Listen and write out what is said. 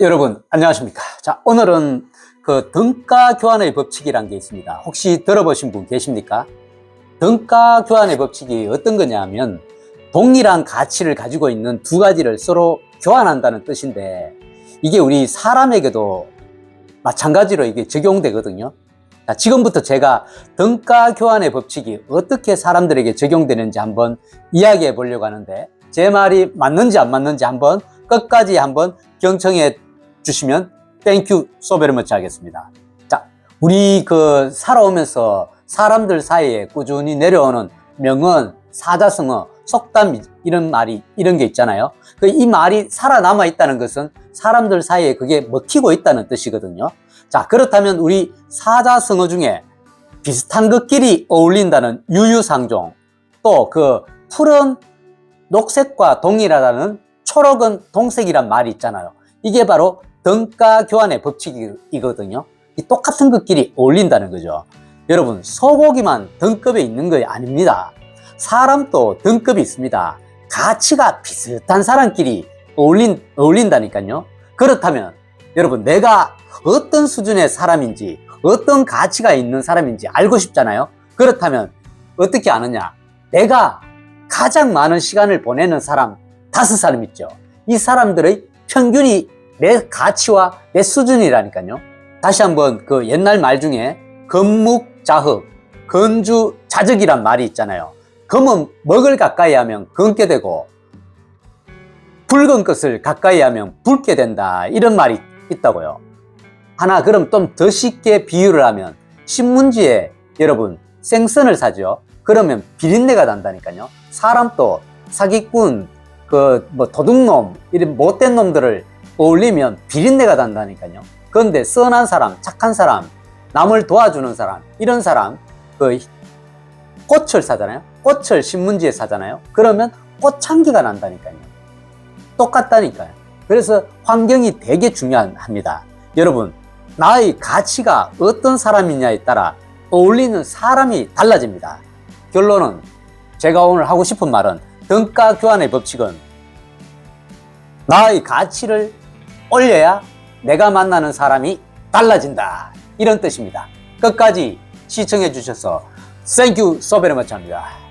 여러분 안녕하십니까? 자 오늘은 그 등가 교환의 법칙이란 게 있습니다. 혹시 들어보신 분 계십니까? 등가 교환의 법칙이 어떤 거냐면 동일한 가치를 가지고 있는 두 가지를 서로 교환한다는 뜻인데 이게 우리 사람에게도 마찬가지로 이게 적용되거든요. 자, 지금부터 제가 등가 교환의 법칙이 어떻게 사람들에게 적용되는지 한번 이야기해 보려고 하는데 제 말이 맞는지 안 맞는지 한번 끝까지 한번 경청해 주시면 땡큐 소베르머치 하겠습니다. 자, 우리 그 살아오면서 사람들 사이에 꾸준히 내려오는 명언, 사자성어, 속담 이런 말이 이런 게 있잖아요. 그 이 말이 살아남아 있다는 것은 사람들 사이에 그게 먹히고 있다는 뜻이거든요. 자, 그렇다면 우리 사자성어 중에 비슷한 것끼리 어울린다는 유유상종, 또 그 푸른 녹색과 동일하다는 초록은 동색이란 말이 있잖아요. 이게 바로 등가 교환의 법칙이거든요. 이 똑같은 것끼리 어울린다는 거죠. 여러분, 소고기만 등급에 있는 거 아닙니다. 사람도 등급이 있습니다. 가치가 비슷한 사람끼리 어울린, 어울린다니까요. 그렇다면, 여러분, 내가 어떤 수준의 사람인지, 어떤 가치가 있는 사람인지 알고 싶잖아요. 그렇다면, 어떻게 아느냐? 내가 가장 많은 시간을 보내는 사람, 다섯 사람 있죠. 이 사람들의 평균이 내 가치와 내 수준이라니까요. 다시 한번 그 옛날 말 중에 건묵자흑, 건주자적이란 말이 있잖아요. 검은 먹을 가까이 하면 검게 되고 붉은 것을 가까이 하면 붉게 된다. 이런 말이 있다고요. 하나 그럼 좀 더 쉽게 비유를 하면 신문지에 여러분 생선을 사죠. 그러면 비린내가 난다니까요. 사람도 사기꾼, 그 뭐 도둑놈 이런 못된 놈들을 어울리면 비린내가 난다니까요. 그런데 선한 사람, 착한 사람, 남을 도와주는 사람 이런 사람 그 꽃을 사잖아요. 꽃을 신문지에 사잖아요. 그러면 꽃향기가 난다니까요. 똑같다니까요. 그래서 환경이 되게 중요합니다. 여러분, 나의 가치가 어떤 사람이냐에 따라 어울리는 사람이 달라집니다. 결론은 제가 오늘 하고 싶은 말은 등가 교환의 법칙은 나의 가치를 올려야 내가 만나는 사람이 달라진다. 이런 뜻입니다. 끝까지 시청해 주셔서 much 합니다.